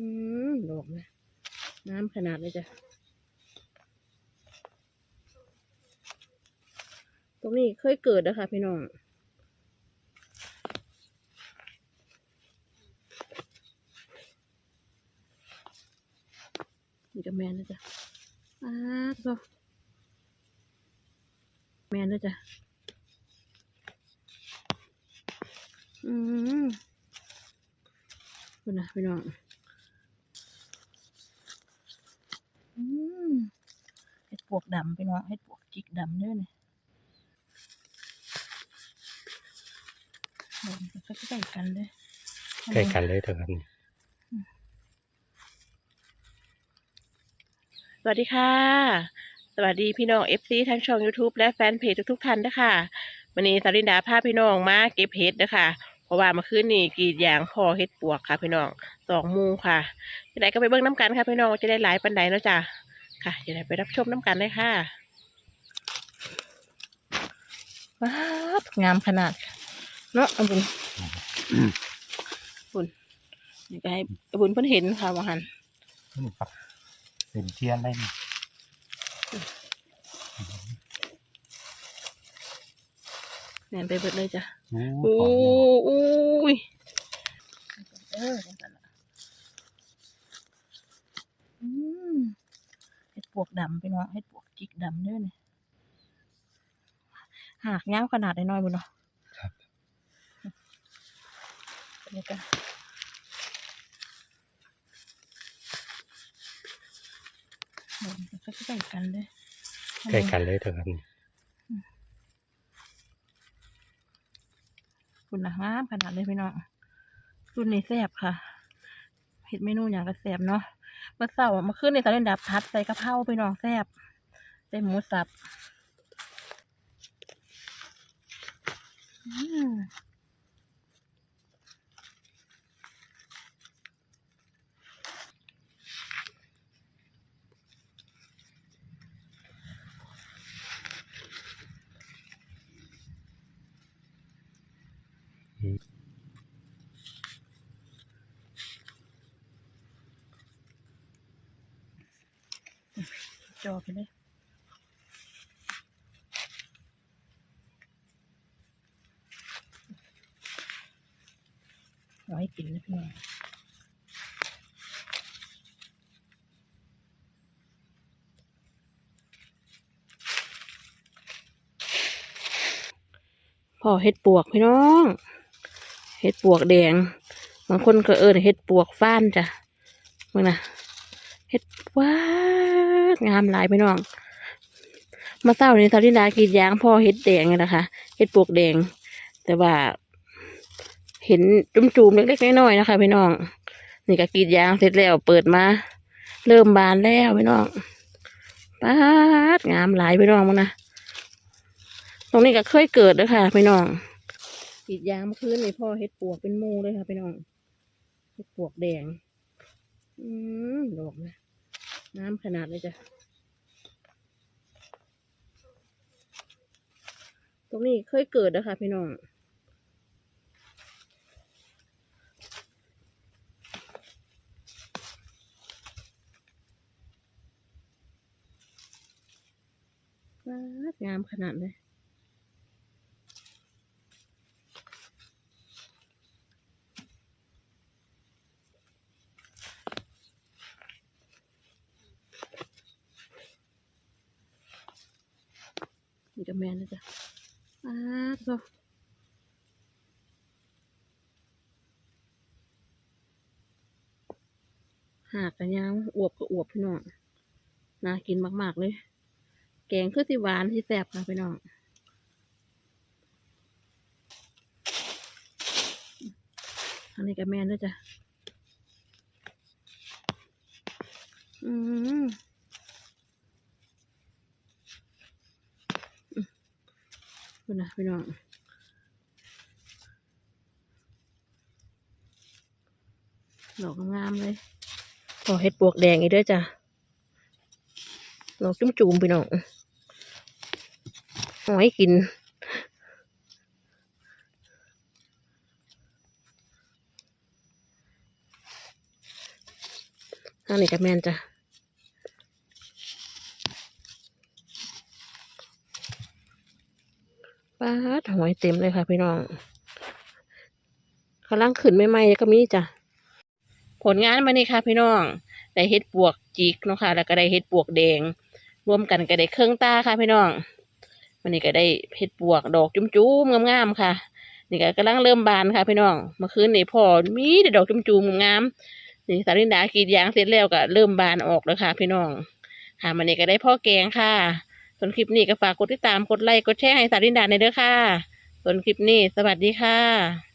อืมดอกนะน้ำขนาดเลยจ้ะ ตรงนี้เคยเกิดนะคะพี่น้องนี่ก็แมนนะจ๊ะอ้าก็แมนนะจ๊ะอืมคุณนะพี่น้อง อืมเห็ด ปวกดำพี่น้องเห็ดปวกจิกดำเด้อเนี่ยเดี๋ยวมันก็ใกล้กันเลยใกล้กันเลยเถอะครับนี่สวัสดีค่ะ สวัสดีพี่น้อง FC ทั้งช่อง YouTube และแฟนเพจทุกๆท่านนะคะวันนี้สารินดาพาพี่น้องมาเก็บเห็ดนะคะเพราะว่าเมื่อคืนนี้กรีดยางพอเห็ดปวกค่ะพี่น้องสองมูค่ะที่ไหนก็ไปเบิ้งน้ำกันค่ะพี่น้องจะได้หลายปันใดเนาะจ้ะ ค่ะจะได้ไปรับชมน้ำกันเลยค่ะว้าวงามขนาดค่ะเนาะเอาบุญบุญนี่ก็ให้เอาบุญเพิ่นเห็นค่ะว่าหันนี่ครับเป็นเทียนได้นี่แน่นไปเบิดเลยจ้ะ โอ้โอ้ของอุ้ยเออจังซั่นล่ะอืมเห็ดป วกดำไปเนาะเห็ดปวกจิกดำเด้อเนี่ยหากยาวขนาดน้อยๆบุญเนาะครับนี่ก็มันก็ใกล้กันเลยใกล้กันเลยเถอะครับนี่คุณนะงามขนาดเลยพี่น้องรุ่นนี้แซ่บค่ะ เห็ดเมนูอย่างกระแสบเนาะเมื่อเสาร์มาขึ้นในสาเลนดับพัดใส่กระเพราไปน้องแซบใส่หมูสับ จอไปเลยเอาให้กินนะพี่น้องพ่อเห็ดปวกพี่น้อง เห็ดปวกแดง บางคนก็เอิ้นเห็ดปวกฟ้านจ้ะมึงนะเห็ดว้า งามหลายพี่น้อง มาเศร้านี้สาวลินดากรีดยางพ่อเห็ดแดงนะคะเห็ดปวกแดง แต่ว่า เห็นจุ่มๆเล็กๆน้อยๆนะคะพี่น้อง นี่ก็กรีดยางเสร็จแล้วเปิดมา เริ่มบานแล้วพี่น้องป๊าดงามหลายพี่น้องมั้งนะตรงนี้ก็เคยเกิดด้วยค่ะพี่น้องกรีดยางเมื่อคืนนี่พ่อเห็ดปวกเป็นมูเลยค่ะพี่น้องเห็ดปวกแดง อืมดอกนะ น้ำขนาดเลยจ้ะ ตรงนี้เคยเกิดนะคะพี่น้องว้าวงามขนาดเลย นี่ก็แมนนะจ๊ะอ้าก็หากกันยาวอวบก็อวบพี่น้องน่ากินมาก ๆ เลย แกงคือสิหวานที่แซ่บค่ะพี่น้องอันนี้ก็แมนด้วยจ้ะ อืม คุณนะพี่น้องดอกงามเลยขอเห็ดปวกแดงอีกด้วยจ้ะดอกจุ่มจุ่มพี่น้องหอยกินอันนี้ก็แม่นจ้ะป้าด หอยเต็มเลยค่ะ พี่น้องกำลังขึ้นใหม่ๆก็มีจ้ะผลงานมานี่ค่ะ พี่น้อง ได้เฮ็ดปวกจิกเนาะค่ะ แล้วก็ได้เฮ็ดปวกแดง รวมกันก็ได้เครื่องตาค่ะ พี่น้องวันนี้ก็ได้เฮ็ดปวกดอกจุ้มๆงามๆค่ะ นี่ก็กำลังเริ่มบานค่ะ พี่น้อง เมื่อคืนนี่พอมีแต่ดอกจุ้มๆงามๆนี่สารินดากรีดยางเสร็จแล้วก็เริ่มบานออกแล้วค่ะ พี่น้องค่ะวันนี้ก็ได้พ่อแกงค่ะ ส่วนคลิปนี้ก็ฝากกดติดตามกดไลค์กดแชร์ให้สารินดาในเด้อค่ะ ส่วนคลิปนี้สวัสดีค่ะ